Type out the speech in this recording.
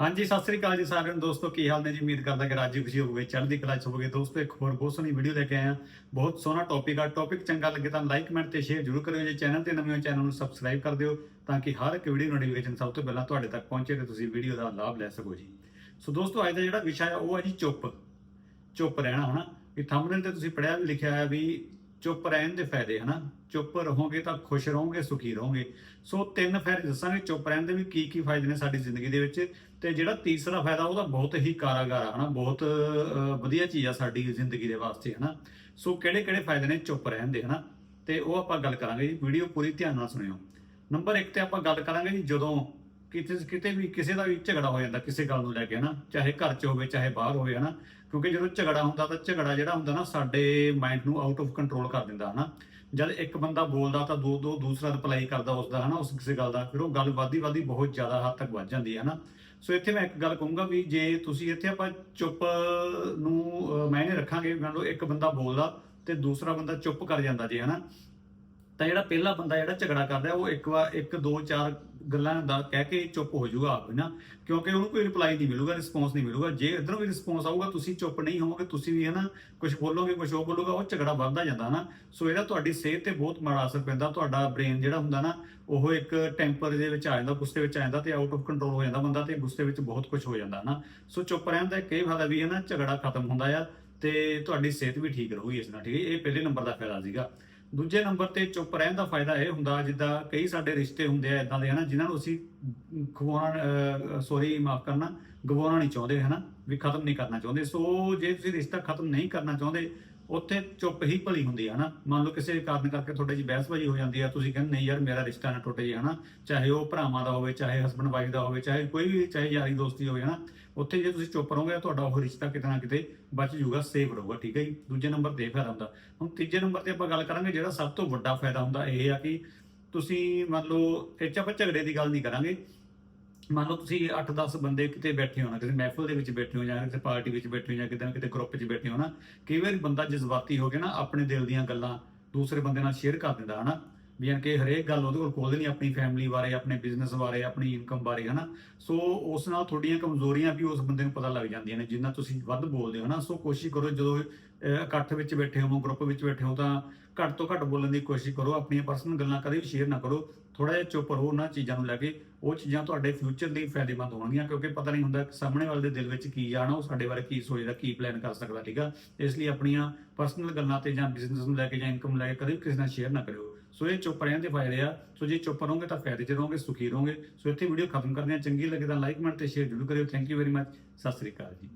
ਹਾਂਜੀ, ਸਤਿ ਸ੍ਰੀ ਅਕਾਲ ਜੀ ਸਾਰਿਆਂ ਨੂੰ। ਦੋਸਤੋ, ਕੀ ਹਾਲ ਨੇ ਜੀ? ਉਮੀਦ ਕਰਦਾ ਕਿ ਰਾਜੀ ਖੁਸ਼ੀ ਹੋਵੇ ਚੜ੍ਹਦੀ ਕਲਾ ਚ ਹੋਵੇ ਦੋਸਤੋ, ਇੱਕ ਹੋਰ ਬਹੁਤ ਸੋਹਣੀ ਵੀਡੀਓ ਲੈ ਕੇ ਆਏ ਬਹੁਤ ਸੋਹਣਾ ਟੌਪਿਕ ਆ। ਟੌਪਿਕ ਚੰਗਾ ਲੱਗੇ ਤਾਂ ਲਾਈਕ ਕਮੈਂਟ ਤੇ ਸ਼ੇਅਰ ਜ਼ਰੂਰ ਕਰਿਓ ਜੇ। ਚੈਨਲ ਤੇ ਨਵੇਂ ਹੋ ਚੈਨਲ ਨੂੰ ਸਬਸਕ੍ਰਾਈਬ ਕਰ ਦਿਓ ਤਾਂ ਕਿ ਹਰ ਇੱਕ ਵੀਡੀਓ ਨੋਟੀਫਿਕੇਸ਼ਨ ਸਭ ਤੋਂ ਪਹਿਲਾਂ ਤੁਹਾਡੇ ਤੱਕ ਪਹੁੰਚੇ ਤੇ ਤੁਸੀਂ ਵੀਡੀਓ ਦਾ ਲਾਭ ਲੈ ਸਕੋ ਜੀ। ਸੋ ਦੋਸਤੋ, ਅੱਜ ਦਾ ਜਿਹੜਾ ਵਿਸ਼ਾ ਹੈ ਉਹ ਹੈ ਜੀ ਚੁੱਪ। ਚੁੱਪ ਰਹਿਣਾ, ਹਨਾ? ਇਹ ਥੰਬਨੇਲ ਤੇ ਤੁਸੀਂ ਪੜਿਆ ਵੀ ਲਿਖਿਆ ਹੈ ਵੀ ਚੁੱਪ ਰਹਿਣ ਦੇ ਫਾਇਦੇ, ਹਨਾ? ਚੁੱਪ ਰਹੋਗੇ ਤਾਂ ਖੁਸ਼ ਰਹੋਗੇ, ਸੁਖੀ ਰਹੋਗੇ। ਸੋ ਤਿੰਨ ਫਾਇਦੇ ਦੱਸਾਂਗੇ ਚੁੱਪ ਰਹਿਣ ਦੇ ਵੀ ਕੀ ਕੀ ਫਾਇਦੇ ਨੇ ਸਾਡੀ ਜ਼ਿੰਦਗੀ ਦੇ ਵਿੱਚ ਤੇ ਜਿਹੜਾ ਤੀਸਰਾ ਫਾਇਦਾ ਉਹਦਾ ਬਹੁਤ ਹੀ ਕਾਰਾਗਾਰ ਆ, ਹਨਾ? ਬਹੁਤ ਵਧੀਆ ਚੀਜ਼ ਆ ਸਾਡੀ ਜ਼ਿੰਦਗੀ ਦੇ ਵਾਸਤੇ, ਹਨਾ? ਸੋ ਕਿਹੜੇ ਕਿਹੜੇ ਫਾਇਦੇ ਨੇ ਚੁੱਪ ਰਹਿਣ ਦੇ, ਹਨਾ? ਤੇ ਉਹ ਆਪਾਂ ਗੱਲ ਕਰਾਂਗੇ ਜੀ, ਵੀਡੀਓ ਪੂਰੀ ਧਿਆਨ ਨਾਲ ਸੁਣਿਓ। ਨੰਬਰ 1 ਤੇ ਆਪਾਂ ਗੱਲ ਕਰਾਂਗੇ ਜੀ, ਜਦੋਂ ਕਿਤੇ ਕਿਤੇ ਵੀ ਕਿਸੇ ਦਾ ਵੀ ਝਗੜਾ ਹੋ ਜਾਂਦਾ ਕਿਸੇ ਗੱਲ ਨੂੰ ਲੈ ਕੇ ਹਨਾ ਚਾਹੇ ਘਰ 'ਚ ਹੋਵੇ ਚਾਹੇ ਬਾਹਰ ਹੋਵੇ ਹਨਾ ਕਿਉਂਕਿ ਜਦੋਂ ਝਗੜਾ ਹੁੰਦਾ ਤਾਂ ਝਗੜਾ ਜਿਹੜਾ ਹੁੰਦਾ ਨਾ ਸਾਡੇ ਮਾਈਂਡ ਨੂੰ ਆਊਟ ਆਫ ਕੰਟਰੋਲ ਕਰ ਦਿੰਦਾ ਹਨਾ। ਜਦ ਇੱਕ ਬੰਦਾ ਬੋਲਦਾ ਤਾਂ ਦੋ ਦੋ ਦੂਸਰਾ ਰਿਪਲਾਈ ਕਰਦਾ ਉਸ ਦਾ ਹਨਾ ਉਸ ਕਿਸੇ ਗੱਲ ਦਾ ਫਿਰ ਉਹ ਗੱਲ ਵਾਦੀ ਵਾਦੀ ਬਹੁਤ ਜ਼ਿਆਦਾ ਹੱਦ ਤੱਕ ਵੱਧ ਜਾਂਦੀ ਹੈ ਹਨਾ। ਸੋ ਇੱਥੇ ਮੈਂ ਇੱਕ ਗੱਲ ਕਹੂੰਗਾ ਵੀ ਜੇ ਤੁਸੀਂ ਇੱਥੇ ਆਪਾਂ ਚੁੱਪ ਨੂੰ ਅਹ, ਮਾਇਨੇ ਰੱਖਾਂਗੇ ਮੰਨ ਲਓ ਇੱਕ ਬੰਦਾ ਬੋਲਦਾ ਤੇ ਦੂਸਰਾ ਬੰਦਾ ਚੁੱਪ ਕਰ ਜਾਂਦਾ ਜੇ ਹਨਾ ਤਾਂ ਜਿਹੜਾ ਪਹਿਲਾ ਬੰਦਾ ਜਿਹੜਾ ਝਗੜਾ ਕਰਦਾ ਉਹ ਇੱਕ ਵਾਰ ਇੱਕ, ਦੋ, ਚਾਰ ਗੱਲਾਂ ਦਾ ਕਹਿ ਕੇ ਚੁੱਪ ਹੋ ਜਾਊਗਾ ਆਪ ਨਾ? ਕਿਉਂਕਿ ਉਹਨੂੰ ਕੋਈ ਰਿਪਲਾਈ ਨਹੀਂ ਮਿਲੂਗਾ ਰਿਸਪੌਂਸ ਨਹੀਂ ਮਿਲੂਗਾ। ਜੇ ਇਧਰੋਂ ਵੀ ਰਿਸਪੌਂਸ ਆਊਗਾ, ਤੁਸੀਂ ਚੁੱਪ ਨਹੀਂ ਹੋਵੋਗੇ, ਤੁਸੀਂ ਵੀ ਹਨਾ ਕੁਝ ਬੋਲੋਗੇ ਕੁਝ ਉਹ ਬੋਲੂਗਾ, ਉਹ ਝਗੜਾ ਵੱਧਦਾ ਜਾਂਦਾ ਨਾ। ਸੋ ਇਹਦਾ ਤੁਹਾਡੀ ਸਿਹਤ ਤੇ ਬਹੁਤ ਮਾੜਾ ਅਸਰ ਪੈਂਦਾ, ਤੁਹਾਡਾ ਬ੍ਰੇਨ ਜਿਹੜਾ ਹੁੰਦਾ ਨਾ, ਉਹ ਇੱਕ ਟੈਂਪਰ ਦੇ ਵਿੱਚ ਆ ਜਾਂਦਾ, ਗੁੱਸੇ ਵਿੱਚ ਆ ਜਾਂਦਾ ਤੇ ਆਊਟ ਆਫ ਕੰਟਰੋਲ ਹੋ ਜਾਂਦਾ ਬੰਦਾ ਤੇ ਗੁੱਸੇ ਵਿੱਚ ਬਹੁਤ ਕੁਝ ਹੋ ਜਾਂਦਾ ਨਾ। ਸੋ ਚੁੱਪ ਰਹਿਣ ਦਾ ਕਈ ਫਾਇਦਾ ਵੀ ਹੈ ਨਾ, ਝਗੜਾ ਖਤਮ ਹੁੰਦਾ ਆ ਤੇ ਤੁਹਾਡੀ ਸਿਹਤ ਵੀ ਠੀਕ ਰਹੂਗੀ ਇਸ ਨਾਲ, ਠੀਕ ਹੈ ਇਹ ਪਹਿਲੇ ਨੰਬਰ ਦਾ ਫਾਇਦਾ ਸੀਗਾ। ਦੂਜੇ ਨੰਬਰ ਤੇ ਚੁੱਪ ਰਹਿਣ ਦਾ ਫਾਇਦਾ ਇਹ ਹੁੰਦਾ ਜਿੱਦਾਂ ਕਈ ਸਾਡੇ ਰਿਸ਼ਤੇ ਹੁੰਦੇ ਆ ਇਦਾਂ ਦੇ, ਹਨਾ, ਜਿਨ੍ਹਾਂ ਨੂੰ ਅਸੀਂ ਖਵਾਉਣਾ ਸੌਰੀ ਮਾਫ ਕਰਨਾ, ਗਵਾਉਣਾ ਨਹੀਂ ਚਾਹੁੰਦੇ, ਹਨਾ, ਵੀ ਖਤਮ ਨਹੀਂ ਕਰਨਾ ਚਾਹੁੰਦੇ। ਸੋ ਜੇ ਤੁਸੀਂ ਰਿਸ਼ਤਾ ਖਤਮ ਨਹੀਂ ਕਰਨਾ ਚਾਹੁੰਦੇ ਉੱਥੇ ਚੁੱਪ ਹੀ ਭਲੀ ਹੁੰਦੀ ਹੈ ਹਨਾ? ਮੰਨ ਲਓ ਕਿਸੇ ਕਾਰਨ ਕਰਕੇ ਤੁਹਾਡੇ ਜੀ ਬਹਿਸਬਾਜ਼ੀ ਹੋ ਜਾਂਦੀ ਆ, ਤੁਸੀਂ ਕਹਿੰਦੇ ਨਹੀਂ ਯਾਰ, ਮੇਰਾ ਰਿਸ਼ਤਾ ਨਾ ਟੁੱਟ ਜੇ ਹਨਾ? ਚਾਹੇ ਉਹ ਭਰਾਵਾਂ ਦਾ ਹੋਵੇ, ਚਾਹੇ ਹਸਬੰਡ ਵਾਈਫ ਦਾ ਹੋਵੇ, ਚਾਹੇ ਕੋਈ ਵੀ, ਚਾਹੇ ਯਾਰੀ ਦੋਸਤੀ ਹੋਵੇ, ਹਨਾ? ਉੱਥੇ ਜੇ ਤੁਸੀਂ ਚੁੱਪ ਰਹੋਗੇ, ਤੁਹਾਡਾ ਉਹ ਰਿਸ਼ਤਾ ਕਿਤੇ ਨਾ ਕਿਤੇ ਬਚ ਜਾਊਗਾ ਸੇਫ ਰਹੂਗਾ, ਠੀਕ ਹੈ ਜੀ? ਦੂਜੇ ਨੰਬਰ ਤੇ ਫਾਇਦਾ ਹੁੰਦਾ ਹੁਣ ਤੀਜੇ ਨੰਬਰ ਤੇ ਆਪਾਂ ਗੱਲ ਕਰਾਂਗੇ, ਜਿਹੜਾ ਸਭ ਤੋਂ ਵੱਡਾ ਫਾਇਦਾ ਹੁੰਦਾ ਇਹ ਆ ਕਿ ਤੁਸੀਂ ਮੰਨ ਲਓ ਇਹ 'ਚ ਆਪਾਂ ਝਗੜੇ ਦੀ ਗੱਲ ਨਹੀਂ ਕਰਾਂਗੇ। ਮੰਨ ਲਓ ਤੁਸੀਂ 8-10 ਬੰਦੇ ਕਿਤੇ ਬੈਠੇ ਹੋ ਨਾ, ਕਿਸੇ ਮਹਿਫਲ ਦੇ ਵਿੱਚ ਬੈਠੇ ਹੋ ਜਾਂ ਕਿਸੇ ਪਾਰਟੀ ਵਿੱਚ ਬੈਠੇ ਹੋ ਜਾਂ ਕਿਤੇ ਨਾ ਕਿਤੇ ਗਰੁੱਪ 'ਚ ਬੈਠੇ ਹੋ ਨਾ, ਕਈ ਵਾਰੀ ਬੰਦਾ ਜਜ਼ਬਾਤੀ ਹੋ ਕੇ ਨਾ ਆਪਣੇ ਦਿਲ ਦੀਆਂ ਗੱਲਾਂ ਦੂਸਰੇ ਬੰਦੇ ਨਾਲ ਸ਼ੇਅਰ ਕਰ ਦਿੰਦਾ, ਹਨਾ? ਵੀ ਯਾਨੀ ਕਿ ਹਰੇਕ ਗੱਲ ਉਹਦੇ ਕੋਲ ਖੋਲ੍ਹਦੀ ਨਹੀਂ ਆਪਣੀ ਫੈਮਿਲੀ ਬਾਰੇ, ਆਪਣੇ ਬਿਜ਼ਨਸ ਬਾਰੇ, ਆਪਣੀ ਇਨਕਮ ਬਾਰੇ, ਹਨਾ? ਸੋ ਉਸ ਨਾਲ ਤੁਹਾਡੀਆਂ ਕਮਜ਼ੋਰੀਆਂ ਵੀ ਉਸ ਬੰਦੇ ਨੂੰ ਪਤਾ ਲੱਗ ਜਾਂਦੀਆਂ ਨੇ, ਜਿੰਨਾ ਤੁਸੀਂ ਵੱਧ ਬੋਲਦੇ ਹੋ ਨਾ ਸੋ ਕੋਸ਼ਿਸ਼ ਕਰੋ ਜਦੋਂ ਇਕੱਠ ਵਿੱਚ ਬੈਠੇ ਹੋ ਗਰੁੱਪ ਵਿੱਚ ਬੈਠੇ ਹੋ ਤਾਂ ਘੱਟ ਤੋਂ ਘੱਟ ਬੋਲਣ ਦੀ ਕੋਸ਼ਿਸ਼ ਕਰੋ, ਆਪਣੀਆਂ ਪਰਸਨਲ ਗੱਲਾਂ ਕਦੇ ਵੀ ਸ਼ੇਅਰ ਨਾ ਕਰੋ। ਥੋੜਾ ਜਿਹਾ ਚੁੱਪ ਰਹੋ ਉਹਨਾਂ ਚੀਜ਼ਾਂ ਨੂੰ ਲੈ ਕੇ, ਉਹ ਚੀਜ਼ਾਂ ਤੁਹਾਡੇ ਫਿਊਚਰ ਲਈ ਫਾਇਦੇਮੰਦ ਹੋਣਗੀਆਂ, ਕਿਉਂਕਿ ਪਤਾ ਨਹੀਂ ਹੁੰਦਾ ਸਾਹਮਣੇ ਵਾਲੇ ਦੇ ਦਿਲ ਵਿੱਚ ਕੀ ਆਣਾ ਉਹ ਸਾਡੇ ਬਾਰੇ ਕੀ ਸੋਚਦਾ, ਕੀ ਪਲਾਨ ਕਰ ਸਕਦਾ, ਠੀਕ ਆ? ਇਸ ਲਈ ਆਪਣੀਆਂ ਪਰਸਨਲ ਗੱਲਾਂ ਤੇ ਜਾਂ ਬਿਜ਼ਨਸ ਨੂੰ ਲੈ ਕੇ ਜਾਂ ਇਨਕਮ ਲੈ ਕੇ ਕਦੇ ਵੀ ਕਿਸੇ ਨਾਲ ਸ਼ੇਅਰ ਨਾ ਕਰਿਓ। ਸੋ ਇਹ ਚੁੱਪ ਰਹਿਣ ਦੇ ਫਾਇਦੇ ਆ। ਸੋ ਜੇ ਚੁੱਪ ਰਹੋਗੇ ਤਾਂ ਫਾਇਦੇ ਚ ਰਹੋਗੇ, ਸੁਖੀ ਰਹੋਗੇ। ਸੋ ਇੱਥੇ ਵੀਡੀਓ ਖਤਮ ਕਰਦੇ ਆ ਚੰਗੀ ਲੱਗੇ ਤਾਂ ਲਾਈਕ ਕਮੈਂਟ ਤੇ ਸ਼ੇਅਰ ਜ਼ਰੂਰ ਕਰਿਓ। Thank you very much Sat Sri ਅਕਾਲ ਜੀ।